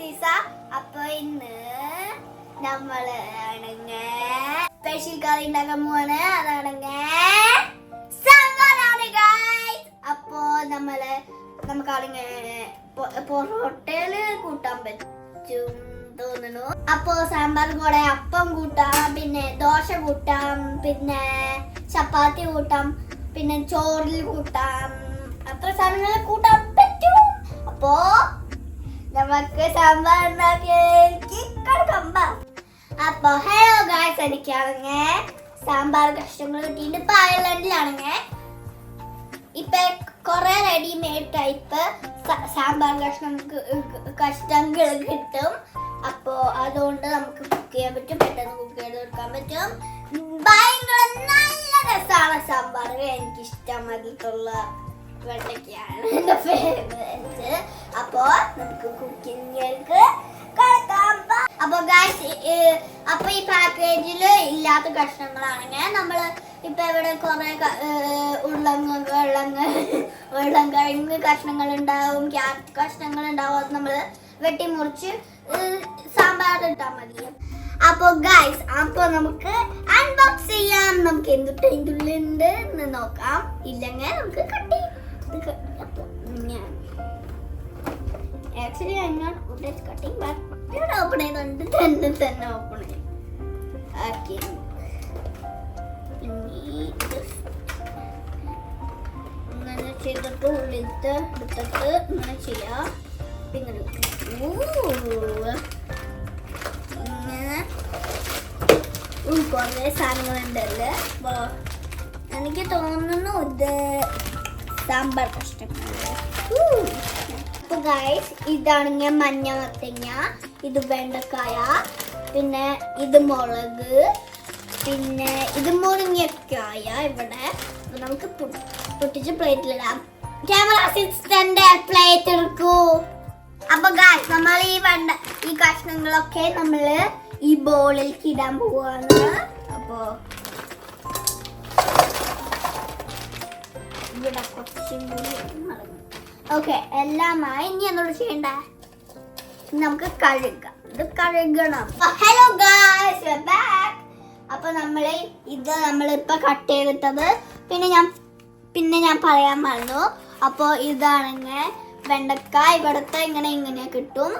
ദിവസ. അപ്പൊ ഇന്ന് നമ്മൾ സ്പെഷ്യൽ കറി ഉണ്ടാക്കാൻ പോവാണ്. ഗൈസ് അപ്പോ നമ്മൾ നമുക്കാണെങ്കിൽ പൊറോട്ടയിൽ കൂട്ടാൻ പറ്റും തോന്നുന്നു. അപ്പോ സാമ്പാർ കൂടെ അപ്പം കൂട്ടാം പിന്നെ ദോശ കൂട്ടാം പിന്നെ ചപ്പാത്തി കൂട്ടാം പിന്നെ ചോറിൽ കൂട്ടാം. അത്ര സാധനങ്ങൾ കൂട്ടാൻ പറ്റും. അപ്പോ നമുക്ക് സാമ്പാർ. അപ്പൊ ഹലോ ഗായ്സ് എനിക്കാണെങ്കിൽ സാമ്പാർ കഷ്ണങ്ങൾ കിട്ടിയിട്ട് ഇപ്പൊ അയർലൻഡിലാണെങ്കിൽ ഇപ്പൊ കൊറേ റെഡിമെയ്ഡ് ടൈപ്പ് സാമ്പാർ കഷ്ണം കഷ്ണങ്ങൾ കിട്ടും. അപ്പോ അതുകൊണ്ട് നമുക്ക് കുക്ക് ചെയ്യാൻ പറ്റും. പെട്ടെന്ന് കുക്ക് ചെയ്ത് കൊടുക്കാൻ പറ്റും. ഭയങ്കര നല്ല രസമാണ് സാമ്പാർ. എനിക്ക് ഇഷ്ടം അതിലുള്ള വെള്ളക്കാണ് എന്റെ ഫേവറേറ്റ് അപ്പോ നമുക്ക് കുക്കിങ്ങിലേക്ക് കിടക്കാം. അപ്പോൾ അപ്പൊ ഗായ്സ് അപ്പൊ ഈ പാക്കേജിൽ ഇല്ലാത്ത കഷ്ണങ്ങളാണെങ്കിൽ നമ്മൾ ഇപ്പൊ ഇവിടെ കുറെ ഉള്ളങ്ങ വെള്ളങ്ങ വെള്ളം കഴിഞ്ഞ് ക്യാരറ്റ് കഷ്ണങ്ങൾ ഉണ്ടാവും അത് നമ്മൾ വെട്ടിമുറിച്ച് സാമ്പാർ ഇട്ടാൽ മതി. അപ്പൊ ഗൈസ് അപ്പൊ നമുക്ക് അൺബോക്സ് ചെയ്യാം. നമുക്ക് എന്തുട്ട് ഇതിന്റെ ഉള്ളിലുണ്ട് എന്ന് നോക്കാം. ഇല്ലെങ്കിൽ നമുക്ക് കട്ട് ചെയ്യാം. Actually I not good at cutting but open ചെയ്തുകൊണ്ട് തന്നെ തന്നെ ഓപ്പൺ ചെയ്യും ഓക്കെ ഇങ്ങനെ ചെയ്തിട്ട് ഉള്ളിലത്തെ എടുത്തിട്ട് ഇങ്ങനെ ചെയ്യാം. ഊ. ഇങ്ങനെ. കുറേ സാധനങ്ങളുണ്ടല്ലേ? അപ്പോൾ എനിക്ക് തോന്നുന്നു ഇത് സാമ്പാർ കഷ്ണങ്ങൾ അപ്പൊ ഗൈസ് ഇതാണെങ്കിൽ മഞ്ഞ മത്തങ്ങ ഇത് വെണ്ടക്കായ പിന്നെ ഇത് മുളക് പിന്നെ ഇത് മുരിങ്ങക്കായ ഇവിടെ. നമുക്ക് പൊട്ടിച്ച് പ്ലേറ്റിലിടാം ക്യാമറ അസിസ്റ്റന്റ് പ്ലേറ്റ് എടുക്കൂ. അപ്പൊ ഗായ്സ് നമ്മൾ ഈ വെണ്ട ഈ കഷ്ണങ്ങളൊക്കെ നമ്മൾ ഈ ബോളിലേക്ക് ഇടാൻ പോവാണ്. അപ്പോ ഇവിടെ കുറച്ചും കൂടി ഓക്കെ എല്ലാമായി ഇനി എന്നോട് ചെയ്യണ്ട. നമുക്ക് കഴുകാം. ഇത് കഴുകണം. ഹലോ ഗായ്സ് ബാക്ക് അപ്പൊ നമ്മൾ ഇത് നമ്മളിപ്പോ കട്ട് ചെയ്തിട്ടത് പിന്നെ ഞാൻ പിന്നെ ഞാൻ പറയാൻ മറന്നു. അപ്പോൾ ഇതാണെങ്കിൽ വെണ്ടക്ക ഇവിടുത്തെ ഇങ്ങനെ ഇങ്ങനെ കിട്ടും.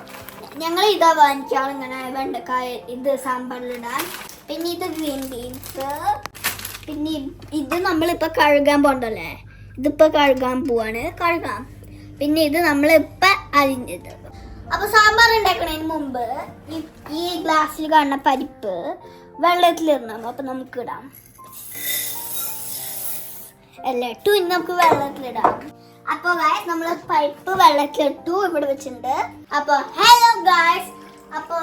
ഞങ്ങൾ ഇതാ വാങ്ങിക്കാൾ ഇങ്ങനെ വെണ്ടക്ക ഇത് സാമ്പാറിലിടാൻ പിന്നെ ഇത് ഗ്രീൻ ബീൻസ്. പിന്നെ ഇത് നമ്മളിപ്പോൾ കഴുകാൻ പോണ്ടല്ലേ? ഇതിപ്പോ കഴുകാൻ പോവാണ്. കഴുകാം. പിന്നെ ഇത് നമ്മളിപ്പോ അരിഞ്ഞത്. അപ്പൊ സാമ്പാർ ഉണ്ടാക്കണതിന് മുമ്പ് ഈ- ഗ്ലാസ്സിൽ കാണുന്ന പരിപ്പ് വെള്ളത്തിലിടണം. അപ്പൊ നമുക്ക് ഇടാം. അല്ല? ഇട്ടു ഇനി നമുക്ക് വെള്ളത്തിലിടാം. അപ്പൊ ഗായ്സ് നമ്മൾ പരിപ്പ് വെള്ളത്തിലിട്ടു ഇവിടെ വെച്ചിട്ടുണ്ട്. അപ്പൊ ഹലോ ഗായ്സ് അപ്പൊ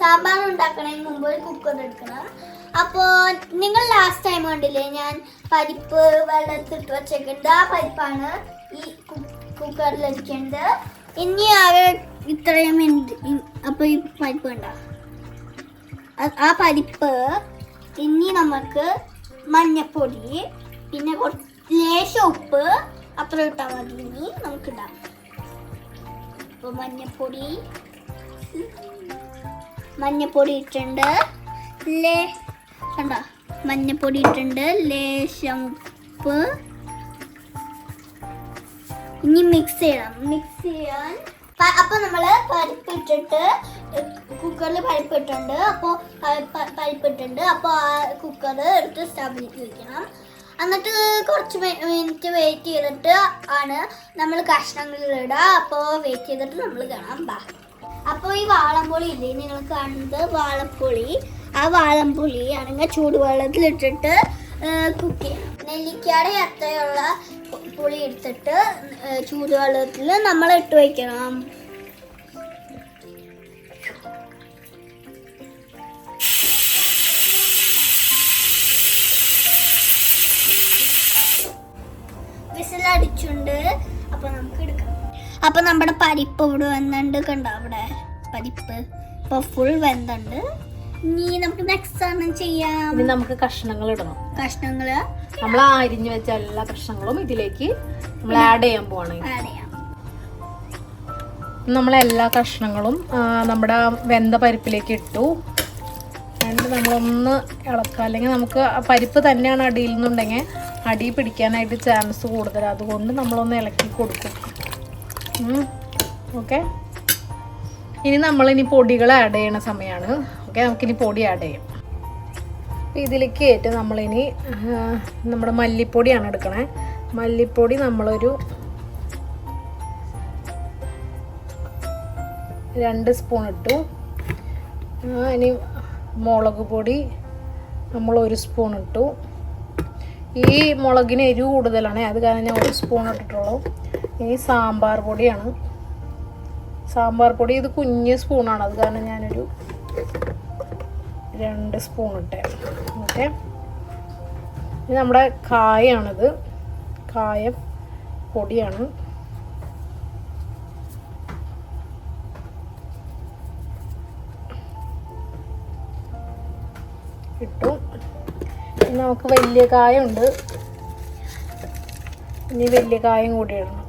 സാമ്പാർ ഉണ്ടാക്കണതിന് മുമ്പ് ഒരു കുക്കർ എടുക്കണം. അപ്പോ നിങ്ങൾ ലാസ്റ്റ് ടൈം കണ്ടില്ലേ ഞാൻ പരിപ്പ് വെള്ളത്തിട്ട് വെച്ചേക്കുന്നത് ആ പരിപ്പാണ് ഈ കുക്കറിൽ വെക്കേണ്ടത് ഇനി ആകെ ഇത്രയും മിനിറ്റ് ഇ- അപ്പൊ ഈ പരിപ്പ് കണ്ടോ ആ പരിപ്പ് ഇനി നമുക്ക് മഞ്ഞപ്പൊടി പിന്നെ കുറച്ച് ലേശം ഉപ്പ് അത്ര ഇട്ടാൽ മതി. ഇനി നമുക്ക് ഇടാം അപ്പോൾ മഞ്ഞപ്പൊടി മഞ്ഞപ്പൊടി ഇട്ടുണ്ട് ലേ കണ്ട? മഞ്ഞപ്പൊടി ഇട്ടുണ്ട് ലേശം ഉപ്പ്. ഇനി മിക്സ് ചെയ്യണം. മിക്സ് ചെയ്യാൻ അപ്പൊ നമ്മൾ പരിപ്പ് ഇട്ടിട്ട് കുക്കറിൽ പരിപ്പ് ഇട്ടുണ്ട് അപ്പോൾ പരിപ്പ് അപ്പോൾ ആ കുക്കർ എടുത്ത് സ്റ്റവിലേക്ക് വെക്കണം. എന്നിട്ട് കുറച്ച് മിനിറ്റ് വെയിറ്റ് ചെയ്തിട്ട് ആണ് നമ്മൾ കഷ്ണങ്ങൾ ഇടുക അപ്പോൾ വെയിറ്റ് ചെയ്തിട്ട് നമ്മൾ കാണാം. ബാ. അപ്പോൾ ഈ വാളംപൊളി ഇല്ലേ? നിങ്ങൾ കാണുന്നത് വാളംപുളി. ആ വാളംപുളി ആണെങ്കിൽ ചൂടുവെള്ളത്തിലിട്ടിട്ട് കുക്ക് ചെയ്യണം നെല്ലിക്കയുടെ അത്തയുള്ള പുളി എടുത്തിട്ട് ചൂടുവെള്ളത്തിൽ നമ്മൾ ഇട്ട് വയ്ക്കണം. വിസിലടിച്ചുണ്ട് അപ്പൊ നമുക്ക് എടുക്കാം. അപ്പൊ നമ്മുടെ പരിപ്പ് ഇവിടെ വന്നിട്ടുണ്ട് കണ്ടോ അവിടെ? പരിപ്പ്. ഇപ്പൊ ഫുൾ വെന്തുണ്ട്. ഇനി നമുക്ക് നെക്സ്റ്റ് ആണ് ചെയ്യാം. ഇനി നമുക്ക് കഷ്ണങ്ങൾ ഇടണം. കഷ്ണങ്ങൾ നമ്മൾ അരിഞ്ഞു വെച്ച എല്ലാ കഷ്ണങ്ങളും ഇതിലേക്ക് നമ്മൾ ആഡ് ചെയ്യാൻ പോവാണ്. നമ്മൾ എല്ലാ കഷ്ണങ്ങളും നമ്മുടെ വെന്ത പരിപ്പിലേക്ക് ഇട്ടു. എന്നിട്ട് നമ്മളൊന്ന് ഇളക്കുക. അല്ലെങ്കിൽ നമുക്ക് പരിപ്പ് തന്നെയാണ് അടിയിൽ നിന്നുണ്ടെങ്കിൽ അടി പിടിക്കാനായിട്ട് ചാൻസ് കൂടുതൽ അതുകൊണ്ട് നമ്മളൊന്ന് ഇളക്കി കൊടുക്കും. ഓക്കെ ഇനി നമ്മളിനി പൊടികൾ ആഡ് ചെയ്യണ സമയമാണ് ഓക്കെ നമുക്കിനി പൊടി ആഡ് ചെയ്യാം. അപ്പോൾ ഇതിലേക്ക് ഏറ്റവും നമ്മളിനി നമ്മുടെ മല്ലിപ്പൊടിയാണ് എടുക്കണേ. മല്ലിപ്പൊടി നമ്മളൊരു രണ്ട് സ്പൂൺ ഇട്ടു. ഇനി മുളക് പൊടി നമ്മൾ ഒരു സ്പൂൺ ഇട്ടു. ഈ മുളകിന് എരിവ് കൂടുതലാണ് അത് കാരണം ഞാൻ ഒരു സ്പൂൺ ഇട്ടിട്ടുള്ളൂ. ഇനി സാമ്പാർ പൊടിയാണ്. സാമ്പാർ പൊടി ഇത് കുഞ്ഞ് സ്പൂണാണ് അത് കാരണം ഞാനൊരു രണ്ട് സ്പൂൺ ഇട്ടേ. ഓക്കെ ഇത് നമ്മുടെ കായാണിത്. കായ പൊടിയാണ്. ഇട്ടു. നമുക്ക് വലിയ കായുണ്ട് ഇനി വലിയ കായം കൂടി ഇടണം.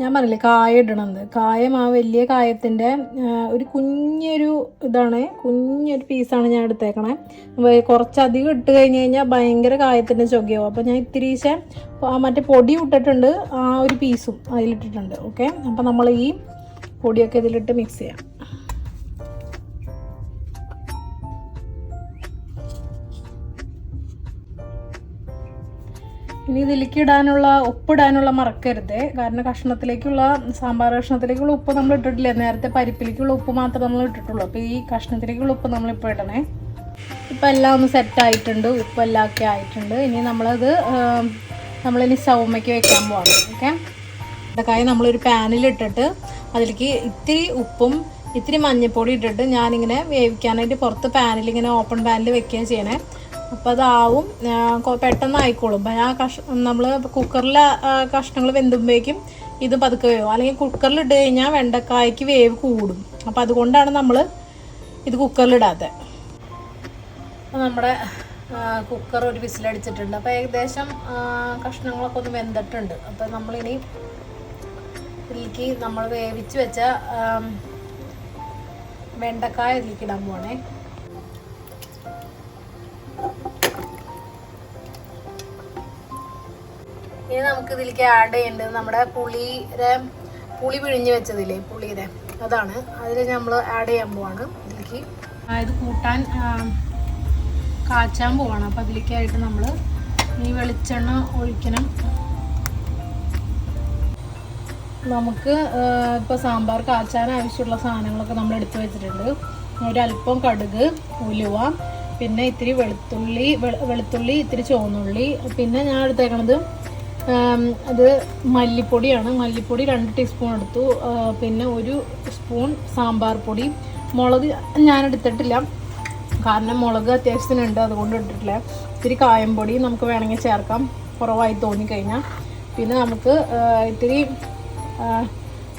ഞാൻ പറഞ്ഞില്ലേ കായ ഇടണമെന്ന് കായം ആ വലിയ കായത്തിന്റെ ഒരു കുഞ്ഞൊരു ഇതാണ്. കുഞ്ഞൊരു പീസാണ് ഞാൻ എടുത്തേക്കണേ. കുറച്ച് കുറച്ചധികം ഇട്ട് കഴിഞ്ഞ് കഴിഞ്ഞാൽ ഭയങ്കര കായത്തിന്റെ ചൊകയാവും. അപ്പോൾ ഞാൻ ഇത്തിരീശെ മറ്റേ പൊടി ഇട്ടിട്ടുണ്ട് ആ ഒരു പീസും അതിലിട്ടിട്ടുണ്ട്. ഓക്കെ? അപ്പോൾ നമ്മൾ ഈ പൊടിയൊക്കെ ഇതിലിട്ട് മിക്സ് ചെയ്യാം. ഇനി ഇതിലേക്ക് ഇടാനുള്ള ഉപ്പിടാനുള്ള മറക്കരുത്. കാരണം കഷ്ണത്തിലേക്കുള്ള സാമ്പാർ കഷ്ണത്തിലേക്കുള്ള ഉപ്പ് നമ്മൾ ഇട്ടിട്ടില്ല. നേരത്തെ പരിപ്പിലേക്കുള്ള ഉപ്പ് മാത്രമേ നമ്മൾ ഇട്ടിട്ടുള്ളൂ. അപ്പോൾ ഈ കഷ്ണത്തിലേക്കുള്ള ഉപ്പ് നമ്മളിപ്പോൾ ഇടണേ. ഇപ്പം എല്ലാം ഒന്ന് സെറ്റായിട്ടുണ്ട് ഉപ്പെല്ലാം ഒക്കെ ആയിട്ടുണ്ട്. ഇനി നമ്മളത് നമ്മളിനി സൗമയ്ക്ക് വെക്കാൻ പോവാണ്. ഓക്കെ? ഇതൊക്കെ നമ്മളൊരു പാനിലിട്ടിട്ട് അതിലേക്ക് ഇത്തിരി ഉപ്പും ഇത്തിരി മഞ്ഞൾപ്പൊടി ഇട്ടിട്ട് ഞാനിങ്ങനെ വേവിക്കാനായിട്ട് പുറത്ത് പാനിൽ ഇങ്ങനെ ഓപ്പൺ പാനിൽ വെക്കുകയാണ് ചെയ്യണേ. അപ്പോൾ അതാവും പെട്ടെന്ന് ആയിക്കോളും അപ്പം ആ കഷ നമ്മൾ കുക്കറിൽ കഷ്ണങ്ങൾ വെന്തുമ്പോഴേക്കും ഇത് പതുക്കെ വേവും. അല്ലെങ്കിൽ കുക്കറിൽ ഇട്ട് കഴിഞ്ഞാൽ വെണ്ടക്കായ്ക്ക് വേവ് കൂടും. അപ്പോൾ അതുകൊണ്ടാണ് നമ്മൾ ഇത് കുക്കറിലിടാത്തത് നമ്മുടെ കുക്കർ ഒരു വിസിലടിച്ചിട്ടുണ്ട്. അപ്പോൾ ഏകദേശം കഷ്ണങ്ങളൊക്കെ ഒന്ന് വെന്തിട്ടുണ്ട്. അപ്പോൾ നമ്മളിനി ഇതിലേക്ക് നമ്മൾ വേവിച്ച് വെച്ച വെണ്ടക്കായ ഇതിലേക്ക് ഇടാൻ പോവാണേ. ഇനി നമുക്ക് ഇതിലേക്ക് ആഡ് ചെയ്യേണ്ടത് നമ്മുടെ പുളിയുടെ പുളി പിഴിഞ്ഞ് വെച്ചതില്ലേ പുളിയുടെ. അതാണ്. അതിൽ നമ്മൾ ആഡ് ചെയ്യാൻ പോവാണ്. ഇതിലേക്ക് അതായത് കൂട്ടാൻ കാച്ചാൻ പോവാണ്. അപ്പോൾ അതിലേക്കായിട്ട് നമ്മൾ ഈ വെളിച്ചെണ്ണ ഒഴിക്കണം. നമുക്ക് ഇപ്പോൾ സാമ്പാർ കാച്ചാൻ ആവശ്യമുള്ള സാധനങ്ങളൊക്കെ നമ്മൾ എടുത്തു വെച്ചിട്ടുണ്ട്. ഒരല്പം കടുക് ഉലുവ പിന്നെ ഇത്തിരി വെളുത്തുള്ളി വെളുത്തുള്ളി ഇത്തിരി ചുവന്നുള്ളി. പിന്നെ ഞാൻ എടുത്തേക്കണത് അത് മല്ലിപ്പൊടിയാണ്. മല്ലിപ്പൊടി രണ്ട് ടീസ്പൂൺ എടുത്തു. പിന്നെ ഒരു സ്പൂൺ സാമ്പാർ പൊടി. മുളക് ഞാൻ എടുത്തിട്ടില്ല. കാരണം മുളക് അത്യാവശ്യത്തിനുണ്ട് അതുകൊണ്ട് ഇട്ടിട്ടില്ല ഇത്തിരി കായംപൊടി നമുക്ക് വേണമെങ്കിൽ ചേർക്കാം. കുറവായി തോന്നിക്കഴിഞ്ഞാൽ പിന്നെ നമുക്ക് ഇത്തിരി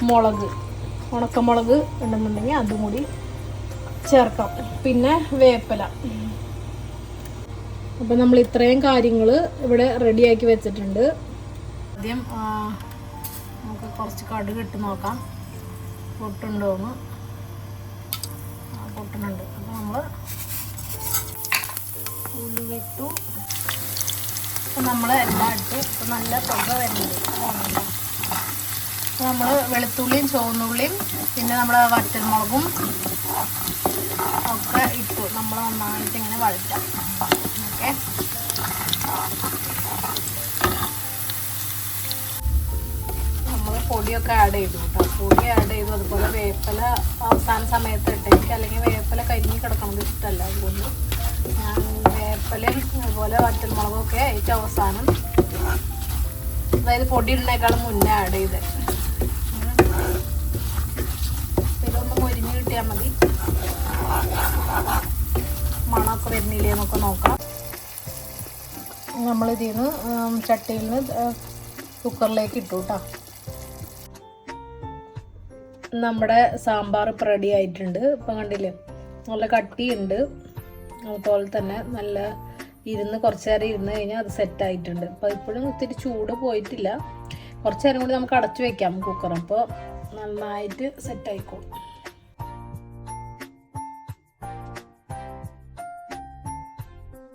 മുളക് ഉണക്കമുളക് ഉണ്ടെന്നുണ്ടെങ്കിൽ അതും കൂടി ചേർക്കാം. പിന്നെ വേപ്പില. അപ്പം നമ്മൾ ഇത്രയും കാര്യങ്ങൾ ഇവിടെ റെഡിയാക്കി വെച്ചിട്ടുണ്ട്. ആദ്യം നമുക്ക് കുറച്ച് കടുക് ഇട്ട് നോക്കാം. പൊട്ടുണ്ടോന്ന്. എന്ന് പൊട്ടുന്നുണ്ട്. അപ്പോൾ നമ്മൾ ഉള്ളിട്ടു അപ്പം നമ്മൾ എല്ലാം ഇട്ട് ഇപ്പം നല്ല പുക വരുന്നുണ്ട്. നമ്മൾ വെളുത്തുള്ളിയും ചുവന്നുള്ളിയും പിന്നെ നമ്മൾ വറ്റൽമുളകും ഒക്കെ ഇട്ടു. നമ്മൾ നന്നായിട്ട് ഇങ്ങനെ വഴറ്റാം. ഓക്കെ. നമ്മൾ പൊടിയൊക്കെ ആഡ് ചെയ്തു കേട്ടോ. പൊടി ആഡ് ചെയ്തു. അതുപോലെ വേപ്പില അവസാന സമയത്ത് ഇട്ട് അല്ലെങ്കിൽ വേപ്പില കരിഞ്ഞ് കിടക്കണത് ഇഷ്ടമല്ല അതുകൊണ്ട് ഞാൻ വേപ്പിലയും അതുപോലെ വറ്റൽമുളകൊക്കെ ഏറ്റവും അവസാനം അതായത് പൊടി ഇടുന്നേക്കാളും മുന്നേ ആഡ് ചെയ്ത്. ഇതൊന്ന് മുരിഞ്ഞ് കിട്ടിയാൽ മതി. മണമൊക്കെ വരുന്നില്ലേ എന്നൊക്കെ നോക്കാം. നമ്മളിതിൽ നിന്ന് ചട്ടിയിൽ നിന്ന് കുക്കറിലേക്ക് ഇട്ടു കേട്ടോ നമ്മുടെ സാമ്പാർ ഇപ്പം റെഡി ആയിട്ടുണ്ട്. ഇപ്പം കണ്ടില്ലേ? നല്ല കട്ടിയുണ്ട്. അതുപോലെ തന്നെ നല്ല ഇരുന്ന് കുറച്ച് നേരം ഇരുന്ന് കഴിഞ്ഞാൽ അത് സെറ്റ് ആയിട്ടുണ്ട്. അപ്പോൾ ഇപ്പോഴും ഒത്തിരി ചൂട് പോയിട്ടില്ല. കുറച്ച് നേരം കൂടി നമുക്ക് അടച്ചു വെക്കാം കുക്കർ അപ്പോൾ നന്നായിട്ട് സെറ്റ് ആയിക്കോളും